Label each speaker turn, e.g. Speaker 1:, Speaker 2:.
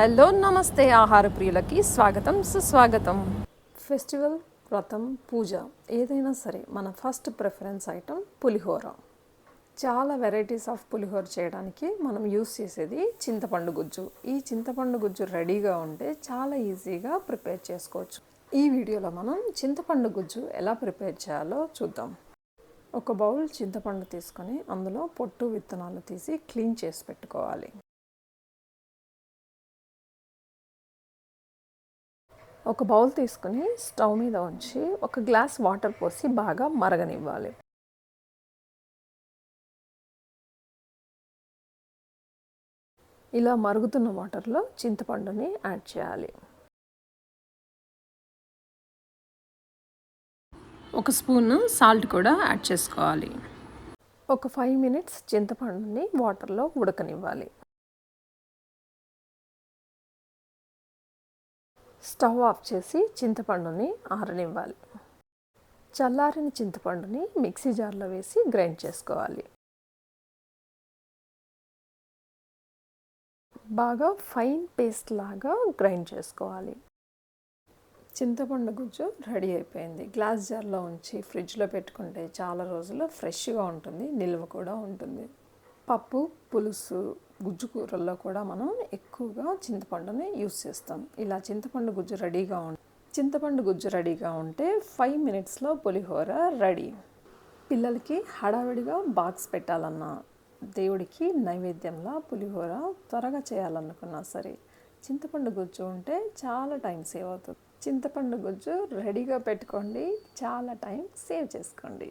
Speaker 1: Hello నమస్తే ఆహార ప్రియులకి స్వాగతం సుస్వాగతం. ఫెస్టివల్ వ్రతం పూజ ఏదైనా సరే మన ఫస్ట్ ప్రిఫరెన్స్ ఐటమ్ పులిహోర. చాలా వెరైటీస్ ఆఫ్ పులిహోర చేయడానికి మనం యూస్ చేసేది చింతపండు గుజ్జు. ఈ చింతపండు గుజ్జు రెడీగా ఉంటే చాలా ఈజీగా ప్రిపేర్ చేసుకోవచ్చు. ఈ వీడియోలో మనం చింతపండు గుజ్జు ఎలా ప్రిపేర్ చేయాలో చూద్దాం. ఒక బౌల్ చింతపండు తీసుకొని అందులో పొట్టు విత్తనాలు తీసి క్లీన్ చేసి పెట్టుకోవాలి. ఒక బౌల్ తీసుకుని స్టవ్ మీద ఉంచి ఒక గ్లాస్ వాటర్ పోసి బాగా మరగనివ్వాలి. ఇలా మరుగుతున్న వాటర్లో చింతపండుని యాడ్ చేయాలి. ఒక స్పూన్ సాల్ట్ కూడా యాడ్ చేసుకోవాలి. ఒక ఫైవ్ మినిట్స్ చింతపండుని వాటర్లో ఉడకనివ్వాలి. స్టవ్ ఆఫ్ చేసి చింతపండుని ఆరనివ్వాలి. చల్లారిన చింతపండుని మిక్సీ జార్లో వేసి గ్రైండ్ చేసుకోవాలి. బాగా ఫైన్ పేస్ట్ లాగా గ్రైండ్ చేసుకోవాలి. చింతపండు గుజ్జు రెడీ అయిపోయింది. గ్లాస్ జార్లో ఉంచి ఫ్రిడ్జ్లో పెట్టుకుంటే చాలా రోజులు ఫ్రెష్గా ఉంటుంది నిల్వ కూడా ఉంటుంది. పప్పు పులుసు గుజ్జు కూరల్లో కూడా మనం ఎక్కువగా చింతపండుని యూస్ చేస్తాం. ఇలా చింతపండు గుజ్జు రెడీగా ఉం చింతపండు గుజ్జు రెడీగా ఉంటే ఫైవ్ మినిట్స్లో పులిహోర రెడీ. పిల్లలకి హడావిడిగా బాక్స్ పెట్టాలన్నా దేవుడికి నైవేద్యంలా పులిహోర త్వరగా చేయాలనుకున్నా సరే చింతపండు గుజ్జు ఉంటే చాలా టైం సేవ్ అవుతుంది. చింతపండు గుజ్జు రెడీగా పెట్టుకోండి చాలా టైం సేవ్ చేసుకోండి.